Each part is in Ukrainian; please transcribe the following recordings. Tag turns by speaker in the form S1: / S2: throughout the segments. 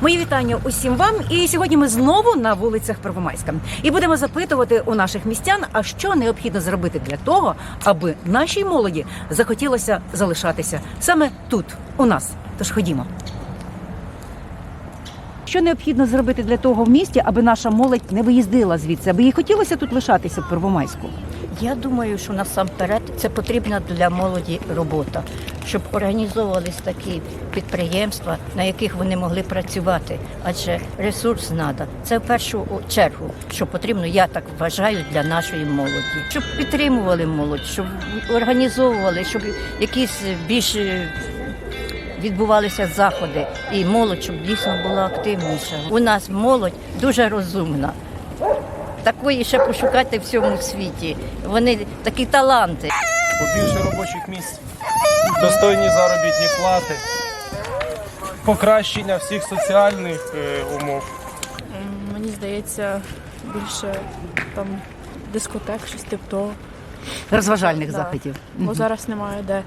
S1: Мої вітання усім вам. І сьогодні ми знову на вулицях Первомайська. І будемо запитувати у наших містян, а що необхідно зробити для того, аби нашій молоді захотілося залишатися саме тут, у нас. Тож ходімо. Що необхідно зробити для того в місті, аби наша молодь не виїздила звідси, аби їй хотілося тут лишатися в Первомайську?
S2: Я думаю, що насамперед це потрібна для молоді робота, щоб організовувались такі підприємства, на яких вони могли працювати. Адже ресурс треба. Це в першу чергу, що потрібно, я так вважаю, для нашої молоді. Щоб підтримували молодь, щоб організовували, щоб якісь більш е, відбувалися заходи, і молодь, щоб дійсно була активніша. У нас молодь дуже розумна. Такої ще пошукати в всьому світі. Вони такі таланти.
S3: побільше робочих місць, достойні заробітні плати, покращення всіх соціальних е, умов.
S4: Мені здається, більше там дискотек, щось типу того.
S1: Розважальних
S4: Да.
S1: заходів.
S4: Бо зараз немає де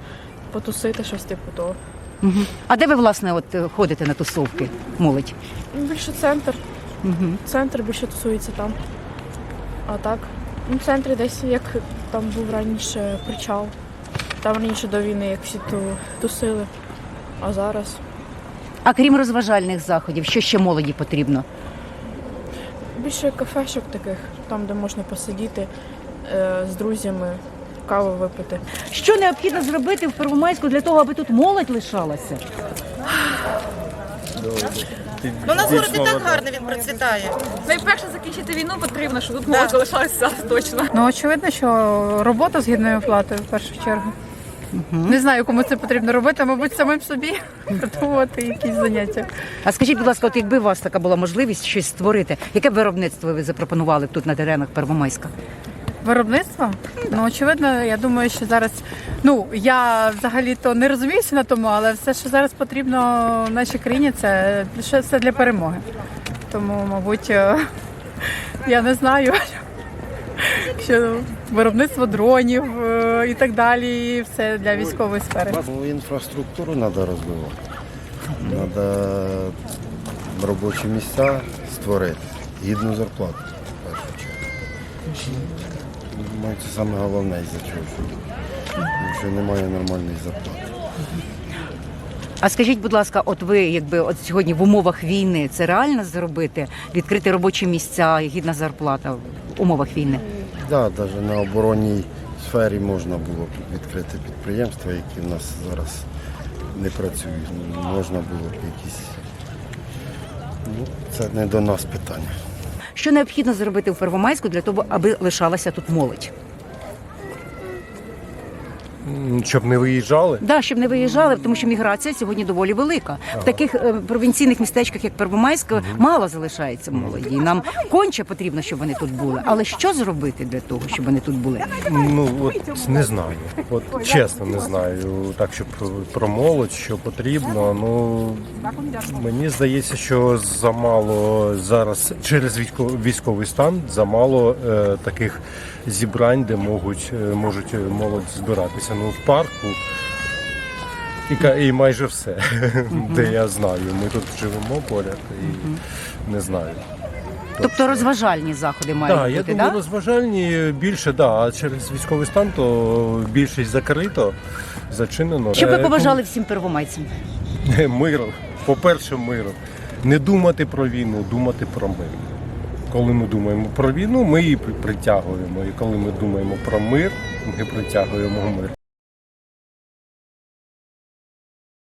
S4: потусити щось типу того.
S1: Мгм. А де ви власне от е, ходите на тусовки, молодь?
S4: Більше центр. Центр більше тусується там. А так, ну, в центрі десь як там був раніше причал. Там раніше до війни як всі ту, тусили. А зараз
S1: А крім розважальних заходів, що ще молоді потрібно?
S4: більше кафешок таких, там, де можна посидіти е, з друзями, каву випити.
S1: Що необхідно зробити в Первомайську для того, аби тут молодь лишалася?
S5: Ну, у нас город і так гарно він процвітає.
S6: Найперше закінчити війну потрібно, щоб тут молодь залишалася точно.
S7: Ну, очевидно, що робота з гідною оплатою в першу чергу. Не знаю, кому це потрібно робити, мабуть, самим собі придумувати якісь заняття.
S1: А скажіть, будь ласка, от якби у вас така була можливість щось створити, яке б виробництво ви запропонували б тут на теренах Первомайська?
S7: Виробництво? Ну, очевидно, я думаю, що зараз. Ну, я взагалі-то не розуміюся на тому, але все, що зараз потрібно в нашій країні, це все для перемоги. Тому, мабуть, е, я не знаю. Що виробництво дронів е, і так далі, і все для військової сфери.
S8: Інфраструктуру треба розвивати. Треба робочі місця створити, гідну зарплату в першу чергу. Думаю, це саме головне із-за чого. що- Що немає нормальної зарплати.
S1: А скажіть, будь ласка, от ви якби от сьогодні в умовах війни це реально зробити, відкрити робочі місця, гідна зарплата в умовах війни?
S8: Так, да, навіть на оборонній сфері можна було б відкрити підприємства, які в нас зараз не працюють. Можна було б якісь. Ну, це не до нас питання.
S1: Що необхідно зробити в Первомайську для того, аби лишалася тут молодь?
S3: Щоб не виїжджали.
S1: Да, щоб не виїжджали, тому що міграція сьогодні доволі велика. В таких е, провінційних містечках, як Первомайська, мало залишається молоді. Нам конче потрібно, щоб вони тут були. Але що зробити для того, щоб вони тут були?
S3: Ну от не знаю. От чесно не знаю. Так, щоб про молодь, що потрібно. Ну мені здається, що замало зараз через військо- військовий стан замало е, таких зібрань, де можуть, е, можуть е, молодь збиратися. Ну в парку. І, і майже все, де я знаю. Ми тут живемо поряд і не знаю.
S1: Тобто розважальні заходи мають
S3: Так, я думаю,
S1: да?
S3: розважальні більше, да, а через військовий стан то більшість закрито, зачинено.
S1: Що ви
S3: Е,
S1: побажали всім первомайцям?
S3: Миру. По-перше, миру. Не думати про війну, думати про мир. Коли ми думаємо про війну, ми її притягуємо. І коли ми думаємо про мир, ми притягуємо мир.